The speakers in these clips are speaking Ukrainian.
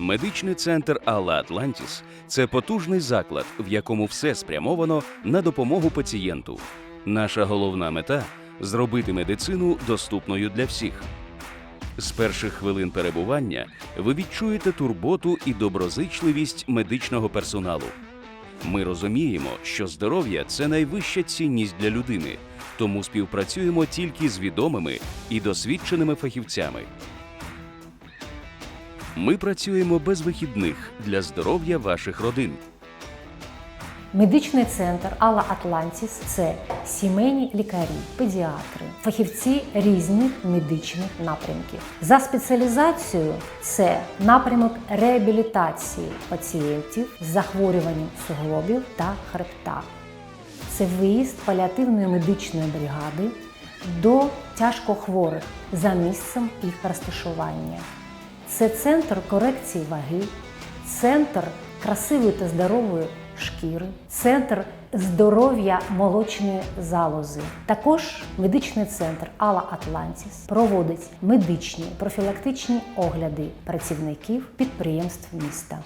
Медичний центр Алла Атлантіс це потужний заклад, в якому все спрямовано на допомогу пацієнту. Наша головна мета зробити медицину доступною для всіх. З перших хвилин перебування ви відчуєте турботу і доброзичливість медичного персоналу. Ми розуміємо, що здоров'я це найвища цінність для людини, тому співпрацюємо тільки з відомими і досвідченими фахівцями. Ми працюємо без вихідних для здоров'я ваших родин. Медичний центр Алла Атлантіс це сімейні лікарі, педіатри, фахівці різних медичних напрямків. За спеціалізацією це напрямок реабілітації пацієнтів з захворюванням суглобів та хребта. Це виїзд паліативної медичної бригади до тяжкохворих за місцем їх розташування. Це центр корекції ваги, центр красивої та здорової шкіри, центр здоров'я молочної залози. Також медичний центр Алла Атлантіс проводить медичні профілактичні огляди працівників підприємств міста.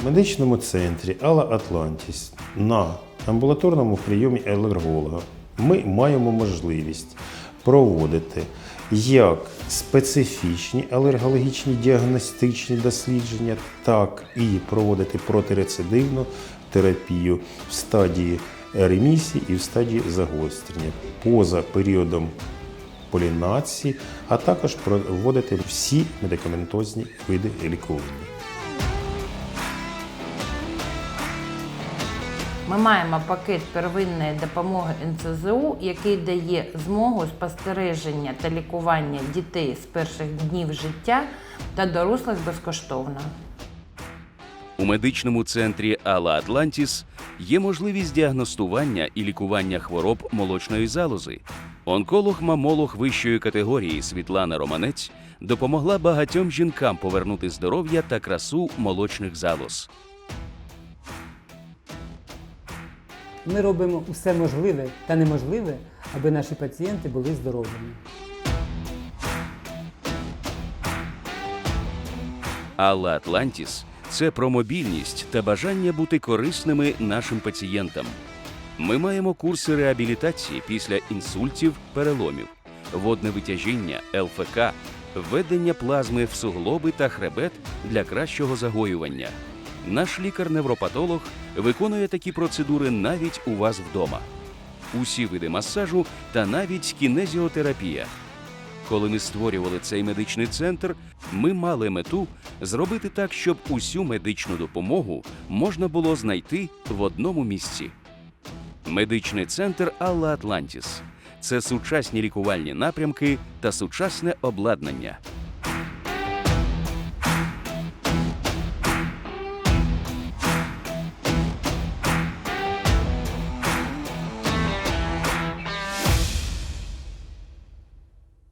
В медичному центрі Алла Атлантіс на амбулаторному прийомі алерголога ми маємо можливість проводити як специфічні алергологічні діагностичні дослідження, так і проводити протирецидивну терапію в стадії ремісії і в стадії загострення поза періодом полінації, а також проводити всі медикаментозні види лікування. Ми маємо пакет первинної допомоги НСЗУ, який дає змогу спостереження та лікування дітей з перших днів життя та дорослих безкоштовно. У медичному центрі Алла Атлантіс є можливість діагностування і лікування хвороб молочної залози. Онколог-мамолог вищої категорії Світлана Романець допомогла багатьом жінкам повернути здоров'я та красу молочних залоз. Ми робимо усе можливе та неможливе, аби наші пацієнти були здоровими. Алла Атлантіс це про мобільність та бажання бути корисними нашим пацієнтам. Ми маємо курси реабілітації після інсультів, переломів, водне витяжіння, ЛФК, введення плазми в суглоби та хребет для кращого загоювання. Наш лікар-невропатолог виконує такі процедури навіть у вас вдома. Усі види масажу та навіть кінезіотерапія. Коли ми створювали цей медичний центр, ми мали мету зробити так, щоб усю медичну допомогу можна було знайти в одному місці. Медичний центр Алла Атлантіс це сучасні лікувальні напрямки та сучасне обладнання.